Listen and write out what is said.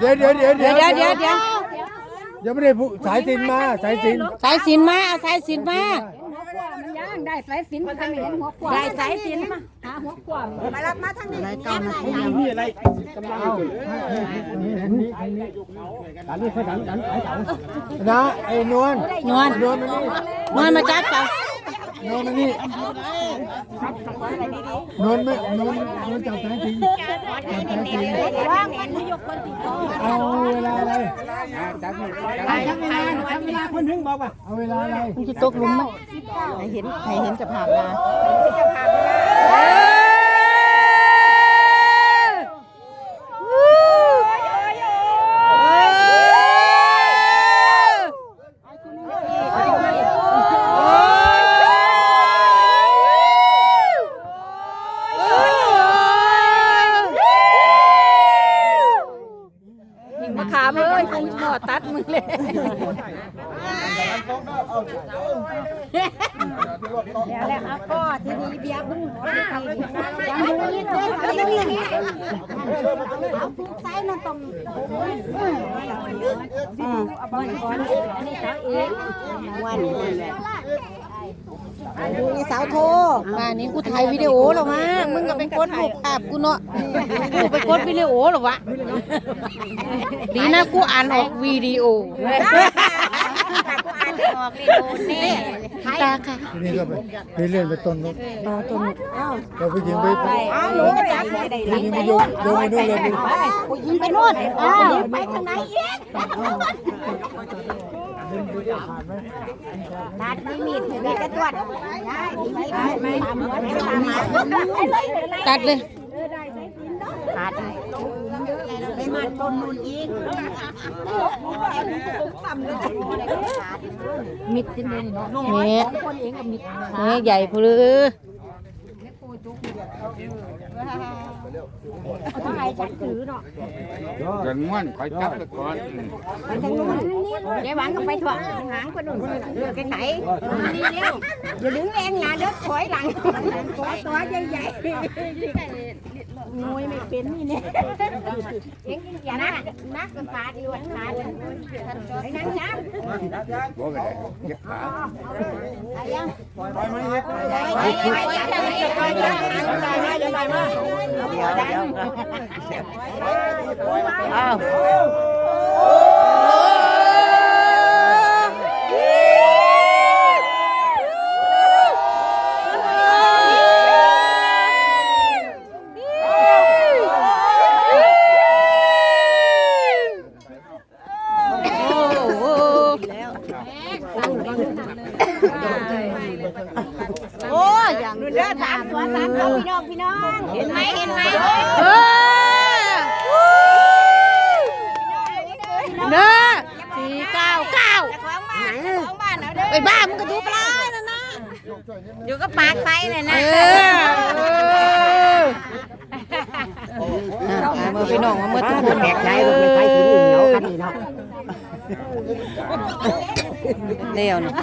เดี๋ยวเดี๋ยวเดี๋ยวเดี๋ยวเดี๋ยวเดี๋ยวเดี๋ยวยังไม่ได้พูดสายสินมาสายสินสายสินมาเอาสายสินมาย่างได้สายสินมาทางนี้หัวขวาได้สายสินมาหาหัวขวามารับมาทางนี้ได้เก้านาทีนี่อะไรนี่นี่นี่ดันนี่เขาดันดันสายเสานะไอ้นวลนวลนวลมานี่นวลมาจับเสา นวลมานี่นวลไม่นวลนวลจับสายสินจับสายสินว่างมันยกคนติดต่อเอาเวลาอะไรทำเวลาทำเวลาคนถึงบอกว่าเอาเวลาอะไรมึงจะตกหลุมไหมให้เห็นให้เห็นจะผ่านมามา ขาเอ้ยคงหมอตัดมึงเลยแล้วแล้วครับก็ทีนี้เบียร์พึ่งยังมือนี่เลยเอาตรงนี้เอาปุ๊บใส่นั่นตรงอืมวันก่อนอันนี้สาวเอกวัน ดูนี่สาวโทป่านนี้กูถ่ายวิดีโอหรอวะมึงก็เป็นคนรูปภาพกูเนาะกูเป็นคนวิดีโอหรอวะดีนะกูอ่านออกวิดีโอกูอ่านออกวิดีโอแน่ตาค่ะทีนี้ก็ไปไปเลื่อนไปต้นนกต่อตัวนี้เราไปยิงไปไปอ้าวหนูก็จับได้ได้ยิงไปโยนโยนไปนู่นเลยดิกูยิงไปนู่นอ้าวไปทางไหนอีก ตัดมีมีดมีกระตวดได้มีมีดตามหัวตามหมาตัดเลยขาดไปมาต้นนู่นอีกมิดที่นี่เนาะเนี่ยเนี่ยใหญ่พลือ เดินม้วนคอยจับตะกอนยายหวานก็ไปถั่วหางคนนู่นไก่ไก่นี่เร็วอย่าดึงแรงนะเด้อถอยหลังตัวตัวใหญ่ๆงวยไม่เป็นนี่เนี่ยเอ็งอย่านักนักกันฟาดด้วยฟาดไอ้นั่นจ้าบ่ไปเลยเก็บขาไอ้ยัง อ้าว โอ้ยอย่างนู้น เด้อสามตัวสามตัวพี่น้องพี่น้อง เห็นไหมเห็นไหมเออเด้อสี่เก้าเก้าของบ้านของบ้านเอาเด้อไปบ้านมึงก็ดูปลานั่นนะอยู่ก็ปากไฟเลยนะเออมาพี่น้องเมื่อทุกคนแบกใจลงไปไฟถึงเหนียวกันนี่เนาะเร็วนาะ